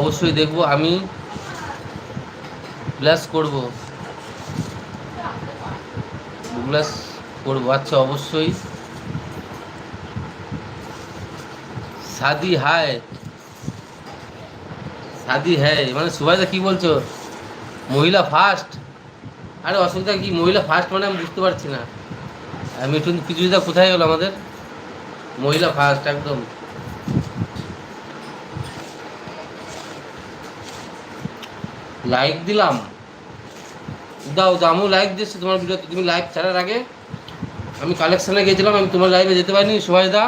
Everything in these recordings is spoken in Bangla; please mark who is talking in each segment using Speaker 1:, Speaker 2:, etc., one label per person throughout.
Speaker 1: অবশ্যই দেখব, আমি ব্লাস করব। ব্লাস করব আচ্ছা অবশ্যই। শাদি হায়। শাদি হ্যায় মানে সুভাইদা কি বলছো? মহিলা ফার্স্ট আরে, অসুবিধা কি, মহিলা ফার্স্ট মানে আমি বুঝতে পারছি না। মিঠুন পিজুদা কোথায় গেল আমাদের? মহিলা ফার্স্ট একদম। লাইক দিলাম। দাও দাও আমিও লাইক দিচ্ছি তোমার ভিডিওতে তুমি লাইভ ছাড়ার আগে আমি কালেকশানে গেছিলাম আমি তোমার লাইভে যেতে পারিনি সুভাইদা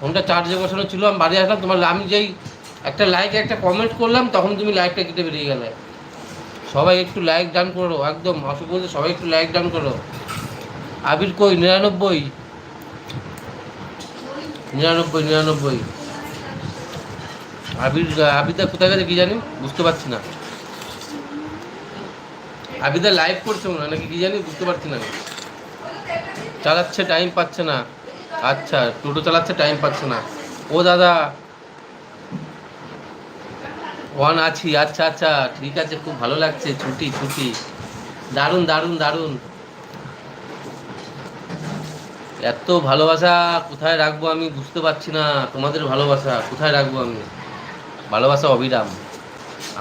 Speaker 1: ফোনটা চার্জে বসানো ছিল, আমি বাড়ি আসলাম, তোমার আমি যেই একটা লাইক একটা কমেন্ট করলাম, তখন তুমি লাইকটা কেটে বেরিয়ে গেলে। সবাই একটু লাইক ডান করো, একদম। অসুখ বলতে সবাই একটু লাইক ডান করো। আবির কই? নিরানব্বই। নিরানব্বই নিরানব্বই। আবির আবিদা কোথায় গেছে কি জানি? বুঝতে পারছি না। আবিদা লাইভ করছে মনে হয়, নাকি কি জানি, বুঝতে পারছি না চালাচ্ছে টাইম পাচ্ছে না। আচ্ছা টোটো চালাচ্ছে টাইম পাচ্ছে না। ও দাদা ওয়ান আছি আচ্ছা আচ্ছা ঠিক আছে, খুব ভালো লাগছে, ছুটি ছুটি। দারুণ দারুণ দারুণ। এত ভালোবাসা কোথায় রাখব আমি বুঝতে পারছি না, তোমাদের ভালোবাসা কোথায় রাখব আমি? ভালোবাসা অবিরাম,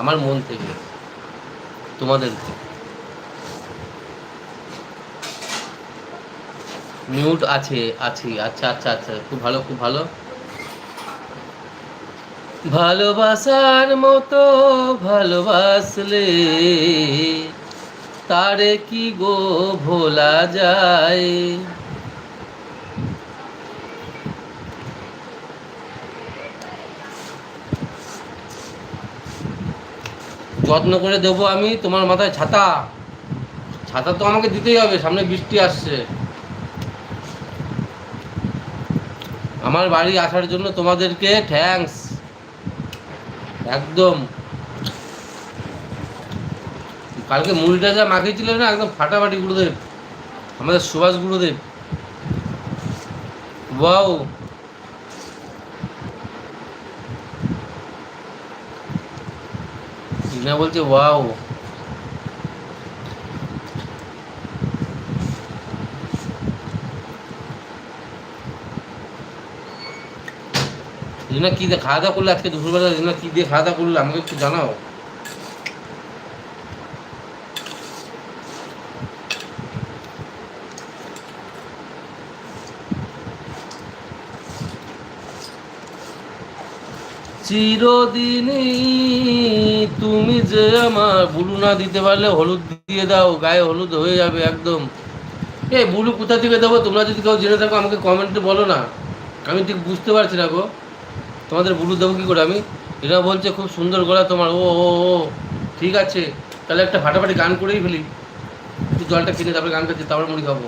Speaker 1: আমার মন থেকে তোমাদেরকে মিউট আছে, আছি আচ্ছা আচ্ছা আচ্ছা খুব ভালো খুব ভালো। ভালোবাসার মতো ভালোবাসলে তারে কি গো ভোলা যায়? যত্ন করে দেবো আমি, তোমার মাথায় ছাতা। ছাতা তো আমাকে দিতেই হবে, সামনে বৃষ্টি আসছে। আমার বাড়ি আসার জন্য তোমাদেরকে থ্যাঙ্কস একদম। কালকে মুড়িটা যা মাখিয়েছিলেন না, একদম ফাটাফাটি গুরুদেব। আমাদের সুভাষ গুরুদেব। বাউ বলছে, ওয়াও। রিনা কি দিয়ে খাওয়া দাওয়া করলে আজকে দুপুরবেলা রিনা কি দিয়ে খাওয়া দাওয়া করলে? আমাকে একটু জানাও। চিরদিনই তুমি যে আমার বুলু না দিতে পারলে হলুদ দিয়ে দাও, গায়ে হলুদ হয়ে যাবে একদম। এ, বুলু কোথা থেকে দেবো? তোমরা যদি কেউ জেনে থাকো, আমাকে কমেন্টে বলো না। আমি ঠিক বুঝতে পারছি না গো। তোমাদের বুলু দেবো কী করে? আমি এরা বলছে, খুব সুন্দর গলা তোমার। ও ও ও ঠিক আছে। তাহলে একটা ফাটাফাটি গান করেই ফেলি। একটু জলটা কিনে তারপরে গান করছি তারপরে মুড়ি খাব।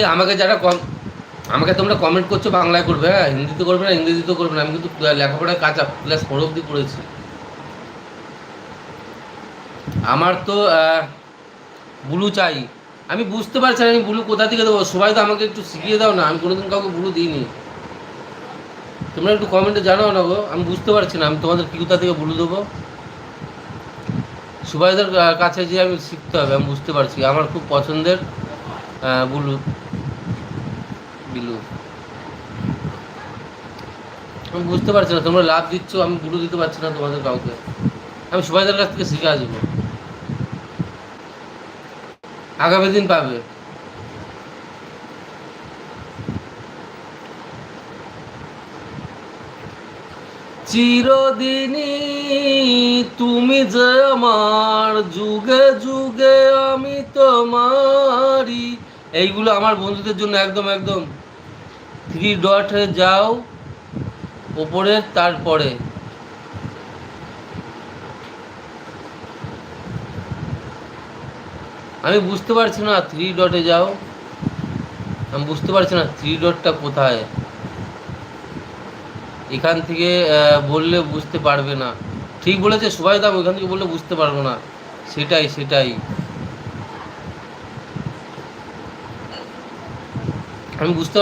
Speaker 1: এ, আমাকে যারা কম, আমাকে তোমরা কমেন্ট করছ, বাংলায় করবে। হ্যাঁ হিন্দিতে করবে না, ইংরেজিতেও করবে না। আমি কিন্তু লেখাপড়ায় কাঁচা ক্লাস ফোর অব্দি পড়েছি আমার তো ব্লু চাই। আমি বুঝতে পারছি না, আমি ব্লু কোথা থেকে দেবো? সবাই তো আমাকে একটু শিখিয়ে দাও না, আমি কোনোদিন কাউকে ব্লু দিইনি। তোমরা একটু কমেন্টে জানাও না গো, আমি বুঝতে পারছি না, আমি তোমাদের কি কোথা থেকে ব্লু দেবো? সুবাইদের কাছে যে আমি শিখতে হবে, আমি বুঝতে পারছি, আমার খুব পছন্দের ব্লু, বিলু। আমি বুঝতে পারছি না, তোমরা লাভ দিচ্ছ, আমি ব্লু দিতে পারছি না তোমাদের কাউকে। আমি সুবাইদের কাছ থেকে শিখে আসব। আগামী দিন পাবে। চিরদিনই তুমি যে আমার, যুগে যুগে আমি তোমারই। এইগুলো আমার বন্ধুদের জন্য একদম একদম। থ্রি ডটে যাও, ওপরে, তারপরে। আমি বুঝতে পারছি না থ্রি ডটে যাও। আমি বুঝতে পারছি না থ্রি ডটটা কোথায়? এখান থেকে বললে বুঝতে পারবে না। ঠিক বলেছে সবাই দাম ওইখান থেকে বললে বুঝতে পারব না। সেটাই সেটাই। আমি বুঝতে